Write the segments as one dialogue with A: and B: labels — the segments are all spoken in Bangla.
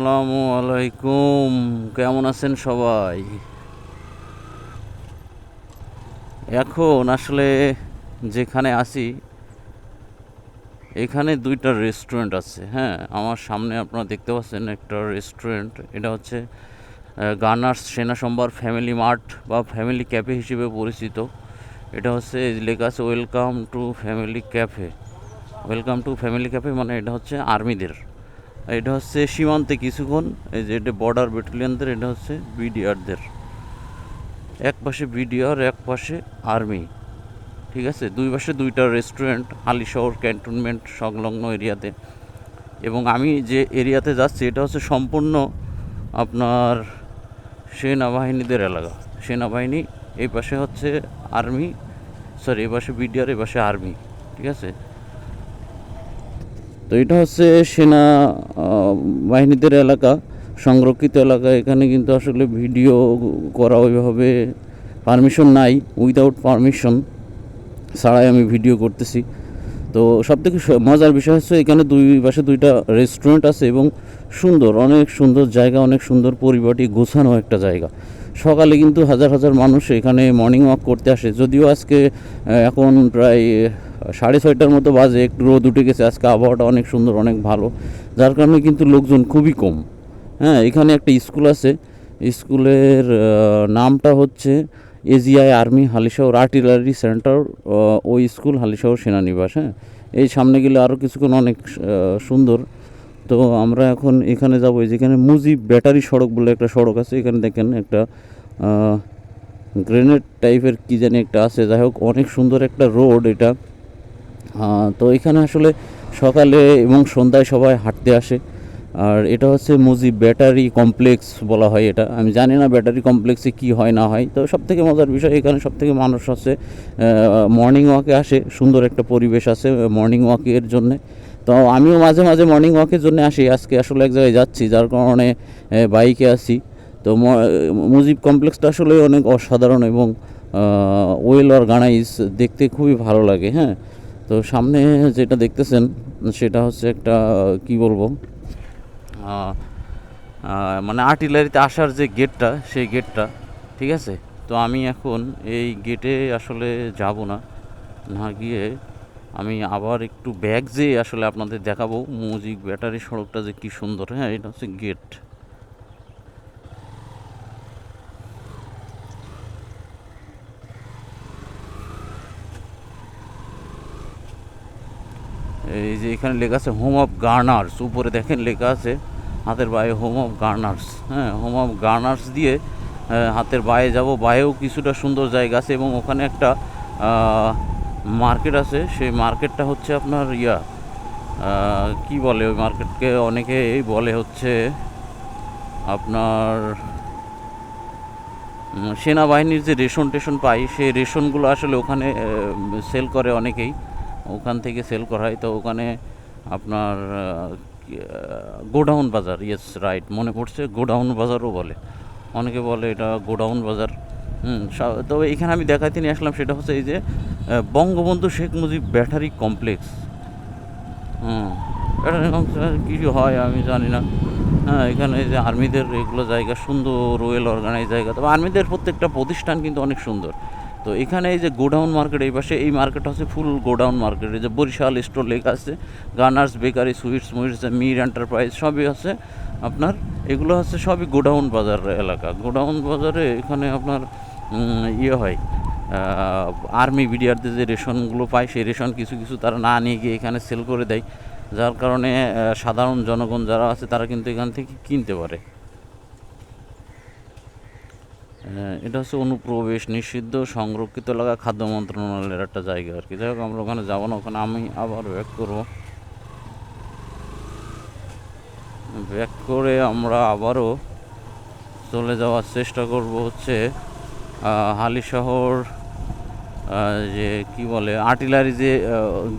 A: আসসালামু আলাইকুম। কেমন আছেন সবাই? এখন আসলে যেখানে আছি, এখানে দুইটা রেস্টুরেন্ট আছে হ্যাঁ? আমার সামনে আপনারা দেখতে পাচ্ছেন একটা রেস্টুরেন্ট এটা হচ্ছে গানার্স সেনা সম্বার ফ্যামিলি মার্ট বা ফ্যামিলি ক্যাফে হিসেবে পরিচিত। এটা হচ্ছে লেখা আছে welcome to family cafe welcome to family cafe মানে এটা হচ্ছে আর্মিদের। এটা হচ্ছে সীমান্তে কিছুক্ষণ, এই যে এটা বর্ডার ব্যাটালিয়নদের এটা হচ্ছে বিডিআরদের এক পাশে বিডিআর এক পাশে আর্মি ঠিক আছে? দুই পাশে দুইটা রেস্টুরেন্ট হালিশহর ক্যান্টনমেন্ট সংলগ্ন এরিয়াতে। এবং আমি যে এরিয়াতে যাচ্ছি, এটা হচ্ছে সম্পূর্ণ আপনার সেনাবাহিনীদের এলাকা। সেনাবাহিনী এই পাশে হচ্ছে আর্মি সরি এই পাশে বিডিআর এই পাশে আর্মি ঠিক আছে? তো এটা হচ্ছে সেনা বাহিনীদের এলাকা, সংরক্ষিত এলাকা। এখানে কিন্তু আসলে ভিডিও করা ওইভাবে পারমিশন নাই উইদাউট পারমিশন ছাড়াই আমি ভিডিও করতেছি। তো সবথেকে স- মজার বিষয় হচ্ছে এখানে দুই পাশে দুইটা রেস্টুরেন্ট আছে এবং সুন্দর, অনেক সুন্দর জায়গা, অনেক সুন্দর পরিপাটি, গোছানো একটা জায়গা। সকালে কিন্তু হাজার হাজার মানুষ এখানে মর্নিং ওয়াক করতে আসে। যদিও আজকে এখন প্রায় সাড়ে ছয়টার মতো বাজে, একটু রোদ উঠে গেছে, আজকে আবহাওয়াটা অনেক সুন্দর, অনেক ভালো। যার কারণে কিন্তু লোকজন খুবই কম। হ্যাঁ এখানে একটা স্কুল আছে। স্কুলের নামটা হচ্ছে AGI army Halishahar artillery centre ওই স্কুল হালিশহর সেনানিবাস হ্যাঁ। এই সামনে গেলে আরও কিছুক্ষণ অনেক সুন্দর। তো আমরা এখন এখানে যাব যেখানে মুজি ব্যাটারি সড়ক বলে একটা সড়ক আছে, এখানে দেখেন একটা গ্রেনেড টাইপের কী জানি একটা আছে। যাই হোক, অনেক সুন্দর একটা রোড এটা। তো এখানে আসলে সকালে এবং সন্ধ্যায় সবাই হাঁটতে আসে। আর এটা হচ্ছে মুজিব ব্যাটারি কমপ্লেক্স বলা হয় এটা। আমি জানি না ব্যাটারি কমপ্লেক্সে কি হয়, না হয়। তো সব থেকে মজার বিষয় এখানে সব থেকে মানুষ আছে মর্নিং ওয়াকে আসে। সুন্দর একটা পরিবেশ আছে মর্নিং ওয়াকের জন্যে। তো আমিও মাঝে মাঝে মর্নিং ওয়াকের জন্য আসি। আজকে আসলে এক জায়গায় যাচ্ছি, যার কারণে বাইকে আসি তো মুজিব কমপ্লেক্সটা আসলে অনেক অসাধারণ এবং ওয়েল অর্গানাইজ দেখতে খুবই ভালো লাগে হ্যাঁ। তো সামনে যেটা দেখতেছেন, সেটা হচ্ছে একটা, কি বলব মানে আর্টিলারিতে আসার যে গেটটা সেই গেটটা ঠিক আছে? তো আমি এখন এই গেটে আসলে যাব না। না গিয়ে আমি আবার একটু ব্যাগ যেয়ে আসলে আপনাদের দেখাবো মুজিক ব্যাটারি সড়কটা যে কি সুন্দর হ্যাঁ এটা হচ্ছে গেট এই যে এখানে লেখা আছে হোম অফ গার্নার্স উপরে দেখেন লেখা আছে, হাতের বায়ে হোম অফ গার্নার্স হ্যাঁ হোম অফ গার্নার্স দিয়ে হাতের বায়ে যাব। বায়েও কিছুটা সুন্দর জায়গা আছে এবং ওখানে একটা মার্কেট আছে। সেই মার্কেটটা হচ্ছে আপনার ইয়া কি বলে ওই মার্কেটকে? অনেকে বলে হচ্ছে আপনার সেনাবাহিনীর যে রেশন টেশন পাই সেই রেশনগুলো আসলে ওখানে সেল করে অনেকেই। ওখান থেকে সেল করা হয়। তো ওখানে আপনার গোডাউন বাজার ইয়েস রাইট মনে পড়ছে, গোডাউন বাজারও বলে। অনেকে বলে এটা গোডাউন বাজার। হুম তবে এখানে আমি দেখাইতে নিয়ে আসলাম, সেটা হচ্ছে এই যে বঙ্গবন্ধু শেখ মুজিব ব্যাটারি কমপ্লেক্স। হুম ব্যাটারি কমপ্লেক্স কী হয়, আমি জানি না। হ্যাঁ এখানে যে আর্মিদের এগুলো জায়গা, সুন্দর ওয়েল অর্গানাইজ জায়গা। তবে আর্মিদের প্রত্যেকটা প্রতিষ্ঠান কিন্তু অনেক সুন্দর। তো এখানে এই যে গোডাউন মার্কেট এই পাশে, এই মার্কেট হচ্ছে ফুল গোডাউন মার্কেট। এই যে বরিশাল স্টোর লেখা আছে গার্নার্স বেকারি সুইটস মুইটস মির এন্টারপ্রাইজ সবই আছে আপনার। এগুলো হচ্ছে সবই গোডাউন বাজার এলাকা। গোডাউন বাজারে এখানে আপনার ইয়ে হয় আর্মি বিডিআরদের যে রেশনগুলো পায়, সেই রেশন কিছু কিছু তারা না নিয়ে গিয়ে এখানে সেল করে দেয়। যার কারণে সাধারণ জনগণ যারা আছে তারা কিন্তু এখান থেকে কিনতে পারে। এটা হচ্ছে অনুপ্রবেশ নিষিদ্ধ সংরক্ষিত এলাকা খাদ্য মন্ত্রণালয়ের একটা জায়গা আর কি। যাই হোক আমরা ওখানে যাব না ওখানে আমি আবার ব্যাক করব। ব্যাক করে আমরা আবারও চলে যাওয়ার চেষ্টা করব হচ্ছে আহ, হালিশহর আহ, যে কি বলে আর্টিলারি যে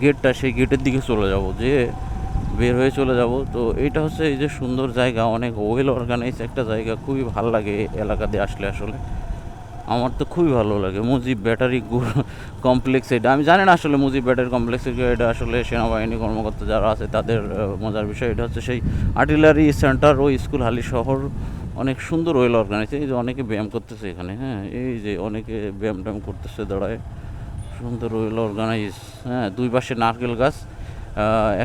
A: গেটটা সেই গেটের দিকে চলে যাব যে বের হয়ে চলে যাব। তো এইটা হচ্ছে এই যে সুন্দর জায়গা, অনেক ওয়েল অর্গানাইজ একটা জায়গা, খুবই ভালো লাগে এলাকাতে আসলে আসলে। আমার তো খুবই ভালো লাগে, মুজিব ব্যাটারি কমপ্লেক্স এটা। আমি জানি না আসলে মুজিব ব্যাটারি কমপ্লেক্স এটা আসলে সেনাবাহিনী কর্মকর্তা যারা আছে, তাদের মজার বিষয় এটা হচ্ছে সেই আর্টিলারি সেন্টার ও স্কুল হালি শহর, অনেক সুন্দর ওয়েল অর্গানাইজ এই যে অনেকে ব্যায়াম করতেছে এখানে হ্যাঁ এই যে অনেকে ব্যায়াম ট্যায়াম করতেছে দাঁড়ায়। সুন্দর ওয়েল অর্গানাইজ হ্যাঁ দুই পাশে নারকেল গাছ।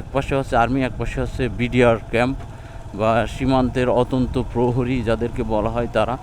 A: এক পাশে হচ্ছে আর্মি, এক পাশে হচ্ছে বিডিআর ক্যাম্প বা সীমান্তের অতন্ত প্রহরী যাদেরকে বলা হয় তারা।